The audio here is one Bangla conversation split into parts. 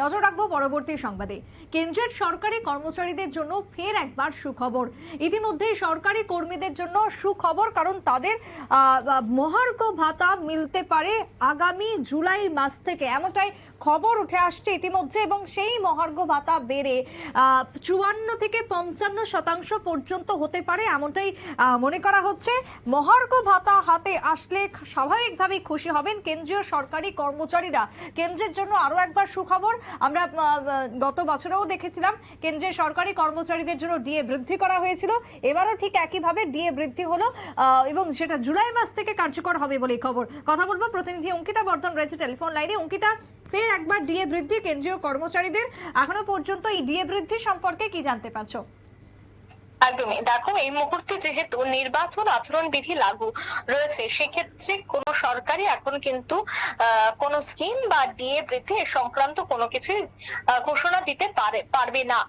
নজর রাখব পরবর্তী সংবাদে। কেন্দ্রের সরকারি কর্মচারীদের জন্য ফের একবার সুখবর। ইতিমধ্যে সরকারি কর্মীদের জন্য সুখবর, কারণ তাদের মহার্ঘ ভাতা মিলতে পারে আগামী জুলাই মাস থেকে। এমনটাই খবর উঠে আসছে ইতিমধ্যে, এবং সেই মহার্ঘ ভাতা বেড়ে চুয়ান্ন থেকে পঞ্চান্ন শতাংশ পর্যন্ত হতে পারে এমনটাই মনে করা হচ্ছে। মহার্ঘ ভাতা হাতে আসলে স্বাভাবিকভাবেই খুশি হবেন কেন্দ্রীয় সরকারি কর্মচারীরা। কেন্দ্রের জন্য আরও একবার সুখবর আমরা গত বছরেও দেখেছিলাম কেন্দ্রের সরকারি কর্মচারীদের জন্য ডিএ বৃদ্ধি করা হয়েছিল। এবারও ঠিক একইভাবে ডিএ বৃদ্ধি হলো এবং সেটা জুলাই মাস থেকে কার্যকর হবে বলে খবর। কথা বলব প্রতিনিধি অঙ্কিতা বর্ধন রয়েছে টেলিফোন লাইনে। অঙ্কিতা, ফের একবার ডিএ বৃদ্ধি, কেন্দ্রীয় কর্মচারীদের এখনও পর্যন্ত এই ডিএ বৃদ্ধি সম্পর্কে কি জানতে পারছ? একদমই। দেখো, এই মুহূর্তে যেহেতু নির্বাচন আচরণ বিধি লাগু রয়েছে, সেক্ষেত্রে কোন সরকারি এখন কিন্তু কোনো স্কিম বা ডিএ বৃদ্ধি সংক্রান্ত কোনো কিছু ঘোষণা দিতে পারে, পারবে না।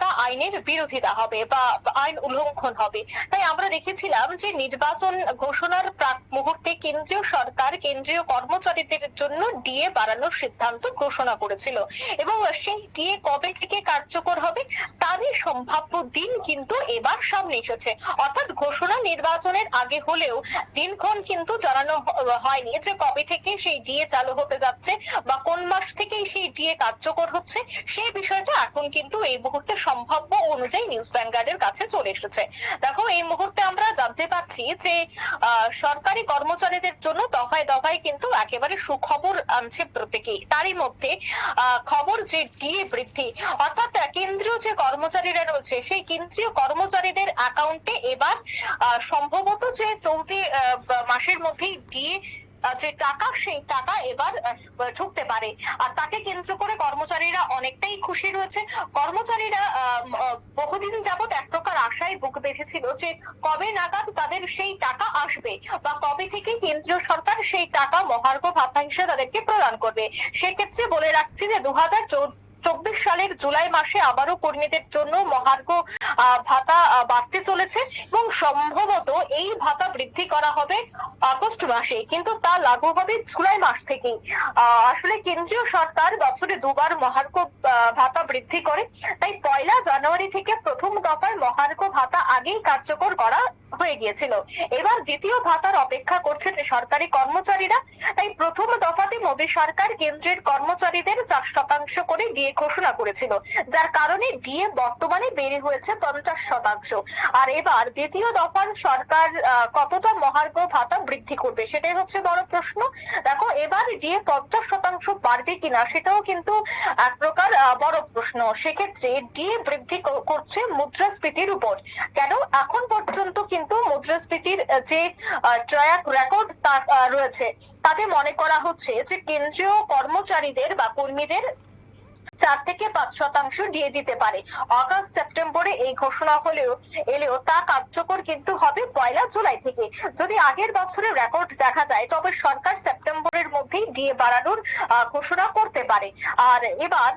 তা আইনের বিরোধিতা হবে বা আইন উল্লঙ্ঘন হবে। তাই আমরা দেখেছিলাম যে নির্বাচন ঘোষণার প্রাক মুহূর্তে কেন্দ্রীয় সরকার কেন্দ্রীয় কর্মচারীদের জন্য ডিএ বাড়ানোর সিদ্ধান্ত ঘোষণা করেছিল। এবং সেই ডিএ কবে থেকে কার্যকর হবে, তারই সম্ভাব্য দিন কিন্তু এবার সামনে এসেছে। অর্থাৎ ঘোষণা নির্বাচনের আগে হলেও দিনক্ষণ কিন্তু জানানো হয়নি যে কবে থেকে সেই ডিএ চালু হতে যাচ্ছে বা কোন মাস থেকেই সেই ডিএ কার্যকর হচ্ছে সেই বিষয়টা এখন কিন্তু এই মুহূর্তে সম্ভাব্য অনুযায়ী নিউজ ভ্যানগার্ডের কাছে চলে এসেছে। দেখো, এই মুহূর্তে আমরা জানতে পারছি যে সরকারি কর্মচারীদের জন্য দফায় দফায় কিন্তু একেবারে সুখবর আনছে প্রত্যেকেই। তারই মধ্যে খবর যে ডিএ বৃদ্ধি, অর্থাৎ কেন্দ্রীয় যে কর্মচারীরা রয়েছে, সেই কেন্দ্রীয় কর্মচারীদের অ্যাকাউন্টে এবার সম্ভবত যে চলতি মাসের মধ্যেই ডিএ যে টাকা, সেই টাকা এবার ঢুকতে পারে। আর তাকে কেন্দ্র করে কর্মচারীরা অনেকটাই খুশি রয়েছে। কর্মচারীরা বহুদিন যাবত এক প্রকার আশায় বুক বেঁধেছিল যে কবে নাগাদ তাদের সেই টাকা আসবে বা কবে থেকে কেন্দ্রীয় সরকার সেই টাকা মহার্ঘ ভাতা হিসেবে তাদেরকে প্রদান করবে। সেক্ষেত্রে বলে রাখছি যে দু হাজার চব্বিশ সালের জুলাই মাসে আবারও কর্মীদের জন্য মহার্ঘ ভাতা বাড়তে চলেছে এবং সম্ভবত এই ভাতা বৃদ্ধি করা হবে আগস্ট মাসে। কিন্তু তা লাগু হবে জুলাই মাস থেকেই। আসলে কেন্দ্রীয় সরকার বছরে দুবার মহার্ঘ ভাতা বৃদ্ধি করে। তাই পয়লা জানুয়ারি থেকে প্রথম দফায় মহার্ঘ ভাতা আগেই কার্যকর করা হয়ে গিয়েছিল। এবার দ্বিতীয় ভাতার অপেক্ষা করছেন সরকারি কর্মচারীরা। তাই প্রথম দফাতে মোদী সরকার কেন্দ্রের কর্মচারীদের চার শতাংশ করে ডিএ ঘোষণা করেছিল। যার কারণে ডিএ বর্তমানে বেড়ে হয়েছে পঞ্চাশ শতাংশ। আর এবার দ্বিতীয় দফার সরকার কতটা মহার্ঘ ভাতা বৃদ্ধি করবে সেটাই হচ্ছে বড় প্রশ্ন। দেখো, এবার ডিএ পঞ্চাশ শতাংশ বাড়বে কিনা সেটাও কিন্তু এক প্রকার বড় প্রশ্ন। সেক্ষেত্রে ডিএ বৃদ্ধি করছে মুদ্রাস্ফীতির উপর। কেন? এখন পর্যন্ত কিন্তু মুদ্রাস্ফীতির আহ, যে ট্রায়াক রেকর্ড তা রয়েছে তাতে মনে করা হচ্ছে যে কেন্দ্রীয় কর্মচারীদের বা কর্মীদের চার থেকে পাঁচ শতাংশ দিয়ে দিতে পারে। অগাস্ট, সেপ্টেম্বরে এই ঘোষণা হলেও, এলেও তা কার্যকর কিন্তু হবে পয়লা জুলাই থেকে। যদি আগের বছরের রেকর্ড দেখা যায়, তবে সরকার সেপ্টেম্বরের মধ্যেই ডিএ বাড়ানোর ঘোষণা করতে পারে। আর এবার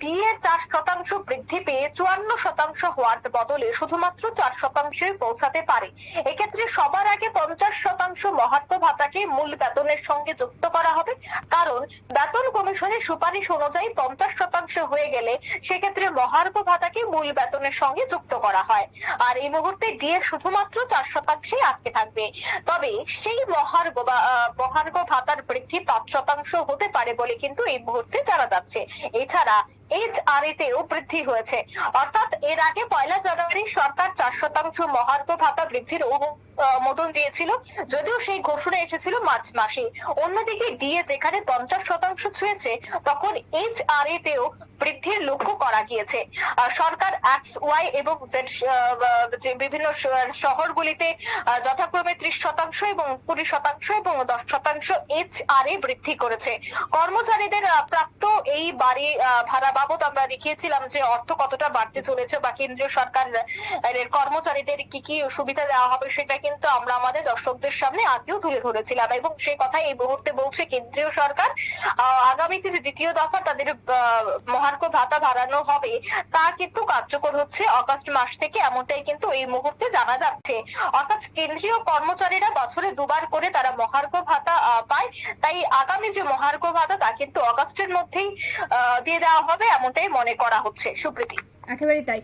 ডিএ চার শতাংশ বৃদ্ধি পেয়ে চুয়ান্ন শতাংশ হওয়ার বদলে শুধুমাত্র চার শতাংশই পৌঁছাতে পারে। এক্ষেত্রে সবার আগে পঞ্চাশ শতাংশ মহার্ঘ ভাতাকে মূল বেতনের সঙ্গে যুক্ত করা হবে। কারণ বেতন কমিশনের সুপারিশ অনুযায়ী পঞ্চাশ শতাংশ হয়ে গেলে সেক্ষেত্রে মহার্ঘ ভাতাকে মূল বেতনের সঙ্গে যুক্ত করা হয়। আর এই মুহূর্তে ডিএ শুধুমাত্র চার শতাংশই আটকে থাকবে। তবে সেই মহার্ঘ বা মহার্ঘ ভাতার বৃদ্ধি পাঁচ শতাংশ হতে পারে বলে কিন্তু এই মুহূর্তে জানা যাচ্ছে। এছাড়া এইচ আর তেও বৃদ্ধি হয়েছে। অর্থাৎ এর আগে পয়লা জানুয়ারি সরকার চার শতাংশ মহার্ঘ ভাতা বৃদ্ধির দিয়েছিল। যদিও সেই ঘোষণা এসেছিল মার্চ মাসে। অন্যদিকে ডিএ যেখানে পঞ্চাশ শতাংশ ছুঁয়েছে, তখন এইচ আর এ তেও বৃদ্ধির লক্ষ্য করা গিয়েছে। সরকার এক্স, ওয়াই এবং জেড বিভিন্ন শহরগুলিতে যথাক্রমে ত্রিশ শতাংশ এবং কুড়ি শতাংশ এবং দশ শতাংশ এইচ আর এ বৃদ্ধি করেছে। কর্মচারীদের প্রাপ্ত এই বাড়ি ভাড়া বাবদ আমরা দেখিয়েছিলাম যে অর্থ কতটা বাড়তে চলেছে বা কেন্দ্রীয় সরকার কর্মচারীদের কি কি সুবিধা দেওয়া হবে সেটা কিন্তু আমরা আমাদের দর্শকদের সামনে আগেও তুলে ধরেছিলাম এবং সেই কথা এই মুহূর্তে বলছে কেন্দ্রীয় সরকার। আগামীতে যে দ্বিতীয় দফা তাদের মহার্ঘ ভাতা বাড়ানো হবে, তা কিন্তু কার্যকর হচ্ছে অগস্ট মাস থেকে, এমনটাই কিন্তু এই মুহূর্তে জানা যাচ্ছে। অর্থাৎ কেন্দ্রীয় কর্মচারীরা বছরে দুবার করে তারা মহার্ঘ ভাতা পায়। তাই আগামী যে মহার্ঘ ভাতা, তা কিন্তু অগস্টের মধ্যেই দিয়ে দেওয়া হবে, এমনটাই মনে করা হচ্ছে। সুপ্রীতি। একেবারেই তাই।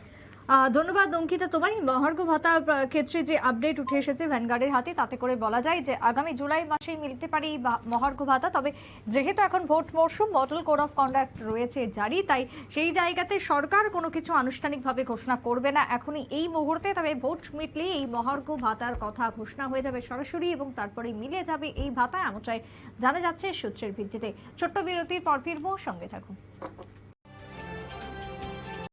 ধন্যবাদ, অঙ্কিতা। তোমায় মহার্ঘ ভাতা ক্ষেত্রে যে আপডেট উঠে এসেছে ভ্যানগার্ডের হাতে, তাতে করে বলা যায় যে আগামী জুলাই মাসেই মিলতে পারে এই মহার্ঘ ভাতা। তবে যেহেতু এখন ভোট মরশুম মডেল কোড অফ কন্ডাক্ট রয়েছে জারি, তাই সেই জায়গাতে সরকার কোনো কিছু আনুষ্ঠানিকভাবে ঘোষণা করবে না। এখনই এই মুহূর্তে তবে ভোট মিটলেই এই মহার্ঘ ভাতার কথা ঘোষণা হয়ে যাবে সরাসরি এবং তারপরে মিলে যাবে এই ভাতা, এমনটাই জানা যাচ্ছে সূত্রের ভিত্তিতে। ছোট্ট বিরতির পর ফিরবো, সঙ্গে থাকুন।